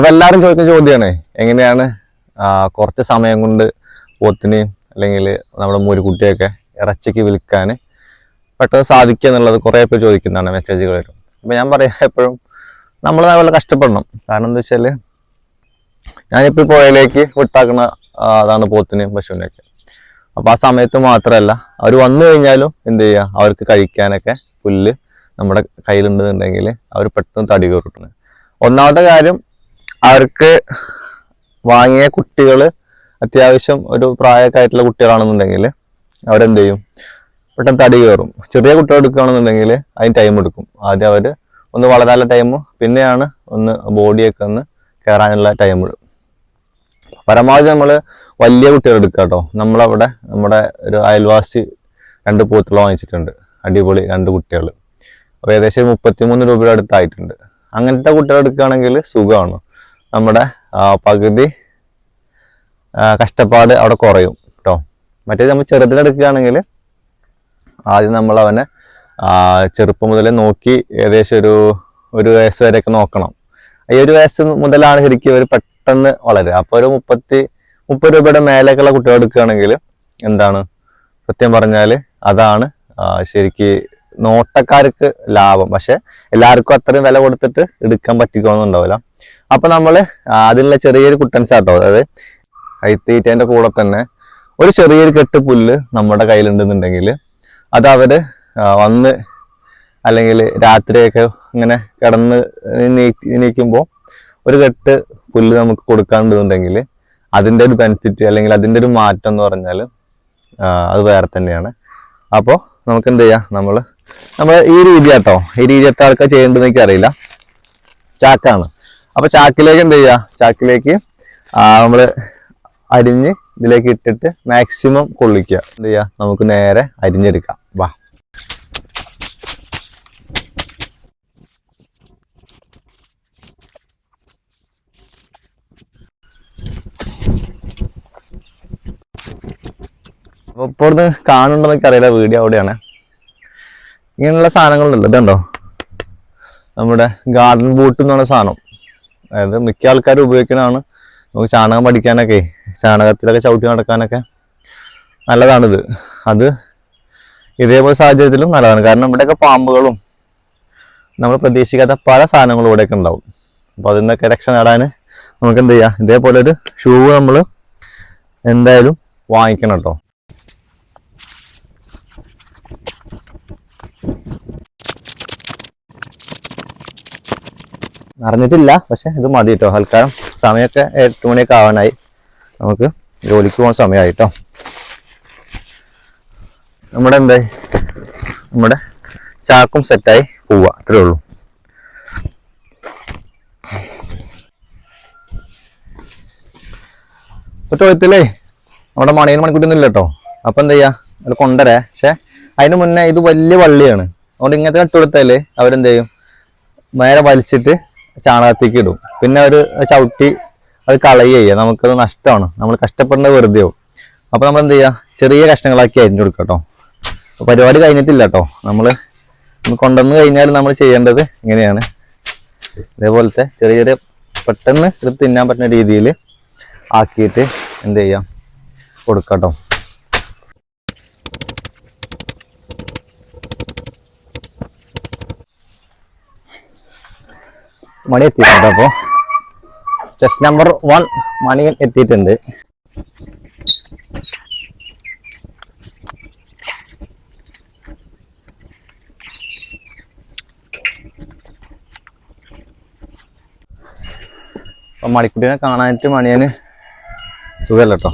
എല്ലാരും ചോദിക്കുന്ന ചോദ്യമാണ് എങ്ങനെയാണ് കുറച്ച് സമയം കൊണ്ട് പോത്തിനെയും അല്ലെങ്കിൽ നമ്മുടെ മൂരിക്കുട്ടിയൊക്കെ ഇറച്ചിക്ക് വിൽക്കാൻ പെട്ടെന്ന് സാധിക്കുക എന്നുള്ളത് കുറേ പേർ ചോദിക്കുന്നതാണ് മെസ്സേജുകൾ വരും അപ്പം ഞാൻ പറയാം എപ്പോഴും നമ്മൾ അതുപോലെ കഷ്ടപ്പെടണം. കാരണം എന്താ വെച്ചാൽ ഞാനിപ്പോൾ പുഴയിലേക്ക് വിട്ടാക്കുന്ന അതാണ് പോത്തിനെയും പശുവിനെയൊക്കെ. അപ്പോൾ ആ സമയത്ത് മാത്രമല്ല അവർ വന്നു കഴിഞ്ഞാലും എന്ത് ചെയ്യുക അവർക്ക് കഴിക്കാനൊക്കെ പുല്ല് നമ്മുടെ കയ്യിലുണ്ടെന്നുണ്ടെങ്കിൽ അവർ പെട്ടെന്ന് തടി കയറിട്ടുണ്ട് ഒന്നാമത്തെ കാര്യം അവർക്ക് വാങ്ങിയ കുട്ടികൾ അത്യാവശ്യം ഒരു പ്രായമൊക്കെ ആയിട്ടുള്ള കുട്ടികളാണെന്നുണ്ടെങ്കിൽ അവരെന്ത് ചെയ്യും പെട്ടെന്ന് തടി കയറും. ചെറിയ കുട്ടികൾ എടുക്കുകയാണെന്നുണ്ടെങ്കിൽ അതിന് ടൈം എടുക്കും. ആദ്യം അവർ ഒന്ന് വളരാനുള്ള ടൈമും പിന്നെയാണ് ഒന്ന് ബോഡിയൊക്കെ ഒന്ന് കയറാനുള്ള ടൈം പരമാവധി നമ്മൾ വലിയ കുട്ടികൾ എടുക്കുക കേട്ടോ. നമ്മളവിടെ നമ്മുടെ ഒരു അയൽവാസി രണ്ട് പൂത്തുള്ള വാങ്ങിച്ചിട്ടുണ്ട്. അടിപൊളി രണ്ട് കുട്ടികൾ അപ്പോൾ ഏകദേശം മുപ്പത്തിമൂന്ന് രൂപയുടെ അടുത്തായിട്ടുണ്ട്. അങ്ങനത്തെ കുട്ടികൾ എടുക്കുകയാണെങ്കിൽ സുഖമാണ്. നമ്മുടെ പകുതി കഷ്ടപ്പാട് അവിടെ കുറയും കേട്ടോ മറ്റേ നമ്മൾ ചെറുതിലെടുക്കുകയാണെങ്കിൽ ആദ്യം നമ്മൾ അവനെ ചെറുപ്പം മുതലേ നോക്കി ഏകദേശം ഒരു ഒരു വയസ്സ് വരെയൊക്കെ നോക്കണം. ഈ ഒരു വയസ്സ് മുതലാണ് ശരിക്കും ഒരു പെട്ടെന്ന് വളരുക. അപ്പോൾ ഒരു മുപ്പത്തി മുപ്പത് രൂപയുടെ മേലേക്കുള്ള കുട്ടികൾ എടുക്കുകയാണെങ്കിൽ എന്താണ്? സത്യം പറഞ്ഞാൽ അതാണ് ശരിക്ക് നോട്ടക്കാർക്ക് ലാഭം. പക്ഷെ എല്ലാവർക്കും അത്രയും വില കൊടുത്തിട്ട് എടുക്കാൻ പറ്റിക്കണമെന്നുണ്ടാവില്ല അപ്പൊ നമ്മൾ അതിനുള്ള ചെറിയൊരു കുട്ടൻസ് ആട്ടോ അതായത് കൈത്തീറ്റേന്റെ കൂടെ തന്നെ ഒരു ചെറിയൊരു കെട്ട് പുല്ല് നമ്മുടെ കയ്യിലുണ്ടെന്നുണ്ടെങ്കിൽ അത് അവർ വന്ന് അല്ലെങ്കിൽ രാത്രിയൊക്കെ ഇങ്ങനെ കിടന്ന് നീക്കുമ്പോൾ ഒരു കെട്ട് പുല്ല് നമുക്ക് കൊടുക്കാണ്ടെന്നുണ്ടെങ്കിൽ അതിന്റെ ഒരു ബെനിഫിറ്റ് അല്ലെങ്കിൽ അതിന്റെ ഒരു മാറ്റം എന്ന് പറഞ്ഞാൽ അത് വേറെ തന്നെയാണ്. അപ്പോൾ നമുക്ക് എന്ത് ചെയ്യാം? നമ്മൾ നമ്മൾ ഈ രീതി കേട്ടോ ഈ രീതി എത്ര ആൾക്കാർ ചെയ്യേണ്ടതെന്ന് എനിക്കറിയില്ല. ചാക്കാണ്. അപ്പൊ ചാക്കിലേക്ക് എന്ത് ചെയ്യുക ചാക്കിലേക്ക് നമ്മൾ അരിഞ്ഞ് ഇതിലേക്ക് ഇട്ടിട്ട് മാക്സിമം കൊള്ളിക്കുക. എന്ത് ചെയ്യുക നമുക്ക് നേരെ അരിഞ്ഞെടുക്കാം. വാ. അപ്പൊ ഇപ്പോൾ ഇവിടുന്ന് കാണുന്നുണ്ടോന്നൊക്കെ അറിയില്ല. വീഡിയോ അവിടെയാണ്. ഇങ്ങനെയുള്ള സാധനങ്ങളുണ്ടല്ലോ. ഇതുണ്ടോ? നമ്മുടെ ഗാർഡൻ ബൂട്ട് എന്നുള്ള സാധനം. അതായത് മിക്ക ആൾക്കാരും ഉപയോഗിക്കുന്നതാണ്. നമുക്ക് ചാണകം പഠിക്കാനൊക്കെ ചാണകത്തിലൊക്കെ ചവിട്ടി നടക്കാനൊക്കെ നല്ലതാണിത്. അത് ഇതേപോലെ സാഹചര്യത്തിലും നല്ലതാണ്. കാരണം ഇവിടെയൊക്കെ പാമ്പുകളും നമ്മൾ പ്രതീക്ഷിക്കാത്ത പല സാധനങ്ങളും ഇവിടെയൊക്കെ ഉണ്ടാവും. അപ്പോൾ അതിൽ നിന്നൊക്കെ രക്ഷ നേടാൻ നമുക്ക് എന്ത് ചെയ്യാം? ഇതേപോലെ ഒരു ഷൂ നമ്മൾ എന്തായാലും വാങ്ങിക്കണം കേട്ടോ. അറിഞ്ഞിട്ടില്ല പക്ഷെ ഇത് മതി കേട്ടോ തൽക്കാലം സമയമൊക്കെ എട്ട് മണിയൊക്കെ ആവാനായി. നമുക്ക് ജോലിക്ക് പോകാൻ സമയമായി കേട്ടോ നമ്മുടെ എന്തായി നമ്മുടെ ചാക്കും സെറ്റായി പോവുക അത്രേ ഉള്ളൂ. തൊഴുത്തില്ലേ നമ്മുടെ മണിയൻ മണിക്കൂട്ടൊന്നും ഇല്ല കേട്ടോ അപ്പൊ എന്താ ചെയ്യാ? അത് പക്ഷെ അതിന് മുന്നേ ഇത് വലിയ വള്ളിയാണ്. അതുകൊണ്ട് ഇങ്ങനത്തെ കട്ടുകൊടുത്താൽ അവരെന്ത് ചെയ്യും? നേരെ വലിച്ചിട്ട് ചാണകത്തേക്ക് ഇടും. പിന്നെ ഒരു ചവിട്ടി അത് കളയുക നമുക്കത് നഷ്ടമാണ്. നമ്മൾ കഷ്ടപ്പെടേണ്ടത് വെറുതെ ആവും അപ്പോൾ നമ്മൾ എന്ത് ചെയ്യുക? ചെറിയ കഷ്ണങ്ങളാക്കി അരിഞ്ഞു കൊടുക്കുക കേട്ടോ പരിപാടി കഴിഞ്ഞിട്ടില്ല കേട്ടോ നമ്മൾ കൊണ്ടുവന്ന് കഴിഞ്ഞാൽ നമ്മൾ ചെയ്യേണ്ടത് ഇങ്ങനെയാണ്. ഇതേപോലത്തെ ചെറിയ ചെറിയ പെട്ടെന്ന് ഇത് തിന്നാൻ പറ്റുന്ന രീതിയിൽ ആക്കിയിട്ട് എന്ത് ചെയ്യാം കൊടുക്കാം കേട്ടോ മണി എത്തിയിട്ടുണ്ട് അപ്പോൾ ചെസ്റ്റ് നമ്പർ വൺ മണി എത്തിയിട്ടുണ്ട്. അപ്പൊ മണിക്കുട്ടീനെ കാണാനായിട്ട് മണിയന് സുഖമല്ല കേട്ടോ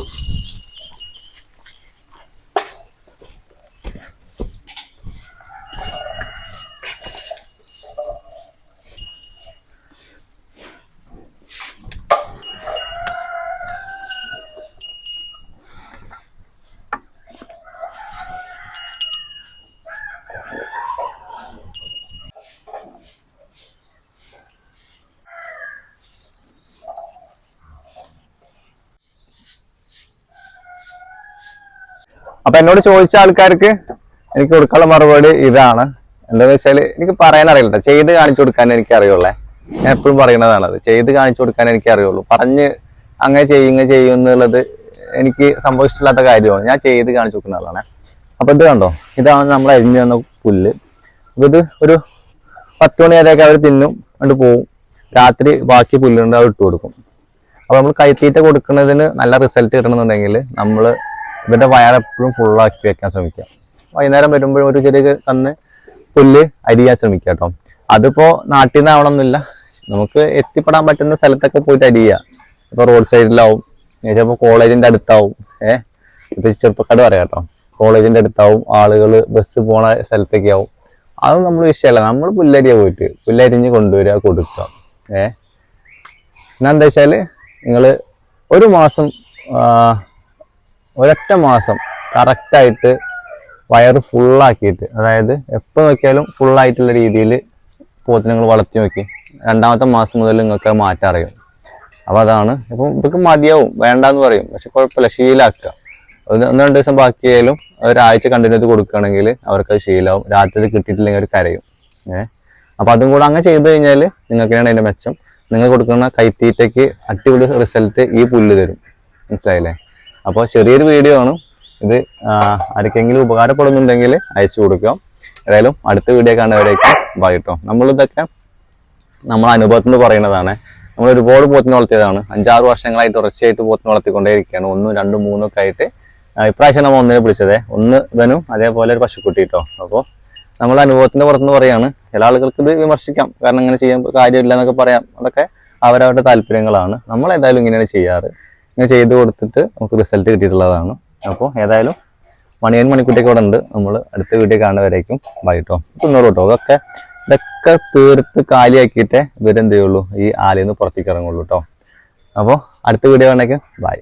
അപ്പൊ എന്നോട് ചോദിച്ച ആൾക്കാർക്ക് എനിക്ക് കൊടുക്കാനുള്ള മറുപടി ഇതാണ്. എന്താന്ന് വെച്ചാൽ എനിക്ക് പറയാൻ അറിയില്ല. ചെയ്ത് കാണിച്ചു കൊടുക്കാൻ എനിക്ക് അറിയുള്ളേ. ഞാൻ എപ്പോഴും പറയുന്നതാണ് അത് ചെയ്ത് കാണിച്ചു കൊടുക്കാൻ എനിക്ക് അറിയുള്ളൂ. പറഞ്ഞ് അങ്ങനെ ചെയ്യും ഇങ്ങനെ ചെയ്യും എന്നുള്ളത് എനിക്ക് സംഭവിച്ചിട്ടില്ലാത്ത കാര്യമാണ്. ഞാൻ ചെയ്ത് കാണിച്ചു കൊടുക്കുന്ന അപ്പൊ ഇത് കണ്ടോ? ഇതാണ് നമ്മൾ അരിഞ്ഞു തന്ന പുല്ല്. ഇത് ഒരു പത്ത് മണി വരെയൊക്കെ അവർ തിന്നും കണ്ട് പോവും. രാത്രി ബാക്കി പുല്ലുണ്ട് അവർ ഇട്ട് കൊടുക്കും. അപ്പൊ നമ്മൾ കൈത്തീറ്റ കൊടുക്കുന്നതിന് നല്ല റിസൾട്ട് കിട്ടണമെന്നുണ്ടെങ്കിൽ നമ്മൾ ഇവരുടെ വയറെപ്പോഴും ഫുള്ളാക്കി വെക്കാൻ ശ്രമിക്കാം വൈകുന്നേരം വരുമ്പോഴും ഒരു ചെറിയ തന്ന് പുല്ല് അരിയാൻ ശ്രമിക്കുക കേട്ടോ. അതിപ്പോ നാട്ടിൽ നിന്നാവണമെന്നില്ല നമുക്ക് എത്തിപ്പെടാൻ പറ്റുന്ന സ്ഥലത്തൊക്കെ പോയിട്ട് അരിയുക ഇപ്പൊ റോഡ് സൈഡിലാവും ചിലപ്പോൾ കോളേജിന്റെ അടുത്താവും. ഏഹ് ഇത് ചെറുപ്പക്കാട് പറയാം കേട്ടോ. കോളേജിന്റെ അടുത്താവും. ആളുകൾ ബസ് പോണ സ്ഥലത്തൊക്കെ ആവും. അത് നമ്മൾ വിഷയമല്ല നമ്മൾ പുല്ലരിയ പോയിട്ട്. പുല്ലരിഞ്ഞ് കൊണ്ടുവരിക കൊടുക്കുക. ഏഹ് എന്നാ എന്താ വെച്ചാൽ നിങ്ങൾ ഒരു മാസം ഒരൊറ്റ മാസം കറക്റ്റായിട്ട് വയറ് ഫുള്ളാക്കിയിട്ട് അതായത് എപ്പോൾ നോക്കിയാലും ഫുള്ളായിട്ടുള്ള രീതിയിൽ പോത്തിന് നിങ്ങൾ വളർത്തി നോക്കി. രണ്ടാമത്തെ മാസം മുതൽ നിങ്ങൾക്ക് അത് മാറ്റം അറിയും അപ്പോൾ അതാണ്. ഇപ്പം ഇതൊക്കെ മതിയാവും. വേണ്ടാന്ന് പറയും. പക്ഷെ കുഴപ്പമില്ല. ശീലാക്കുക. ഒന്ന് രണ്ട് ദിവസം ബാക്കിയായാലും ഒരാഴ്ച കണ്ടിന്യൂ ചെയ്ത് കൊടുക്കുകയാണെങ്കിൽ അവർക്കത് ശീലാവും. രാത്രി കിട്ടിയിട്ടില്ലെങ്കിൽ അവർ കരയും. ഏഹ് അപ്പോൾ അതും കൂടെ അങ്ങനെ ചെയ്ത് കഴിഞ്ഞാൽ നിങ്ങൾക്കാണ് അതിന്റെ മെച്ചം. നിങ്ങൾ കൊടുക്കുന്ന കൈത്തീറ്റയ്ക്ക് അടിപൊളി റിസൾട്ട് ഈ പുല്ല് തരും. മനസ്സിലായില്ലേ? അപ്പോൾ ചെറിയൊരു വീഡിയോ ആണ്. ഇത് ആർക്കെങ്കിലും ഉപകാരപ്പെടുന്നുണ്ടെങ്കിൽ അയച്ചു കൊടുക്കാം. ഏതായാലും അടുത്ത വീഡിയോ കാണുന്നവരേക്കും ബൈ കേട്ടോ നമ്മളിതൊക്കെ നമ്മളെ അനുഭവത്തിൽ നിന്ന് പറയുന്നതാണ്. നമ്മൾ ഒരുപാട് പോത്തിന് വളർത്തിയതാണ്. അഞ്ചാറ് വർഷങ്ങളായിട്ട് തുടർച്ചയായിട്ട് പോത്തിന് വളർത്തിക്കൊണ്ടേയിരിക്കുകയാണ്. ഒന്നും രണ്ടും മൂന്നും ഒക്കെ ആയിട്ട് ഇപ്രാവശ്യം നമ്മൾ ഒന്നിനെ പിടിച്ചത് ഒന്ന് ഇവനും അതേപോലെ ഒരു പശുക്കുട്ടി കേട്ടോ അപ്പോൾ നമ്മൾ അനുഭവത്തിന്റെ പുറത്തുനിന്ന് പറയാണ്. ചില ആളുകൾക്ക് ഇത് വിമർശിക്കാം. കാരണം ഇങ്ങനെ ചെയ്യാൻ കാര്യമില്ല എന്നൊക്കെ പറയാം. അതൊക്കെ അവരവരുടെ താല്പര്യങ്ങളാണ്. നമ്മൾ ഏതായാലും ഇങ്ങനെയാണ് ചെയ്യാറ്. ഇങ്ങനെ ചെയ്ത് കൊടുത്തിട്ട് നമുക്ക് റിസൾട്ട് കിട്ടിയിട്ടുള്ളതാണ്. അപ്പോൾ ഏതായാലും മണിയൻ മണിക്കൂട്ടിയൊക്കെ ഇവിടെ ഉണ്ട്. നമ്മൾ അടുത്ത വീട്ടിൽ കാണുന്നവരേക്കും ബൈ കേട്ടോ തിന്നോളൂ കേട്ടോ അതൊക്കെ ഇതൊക്കെ തീർത്ത് കാലിയാക്കിയിട്ടേ ഇവരെന്ത് ചെയ്യുള്ളൂ ഈ ആലയിൽ നിന്ന് പുറത്തേക്ക് ഇറങ്ങുള്ളൂ കേട്ടോ അപ്പോൾ അടുത്ത വീഡിയോ കാണേക്കും ബൈ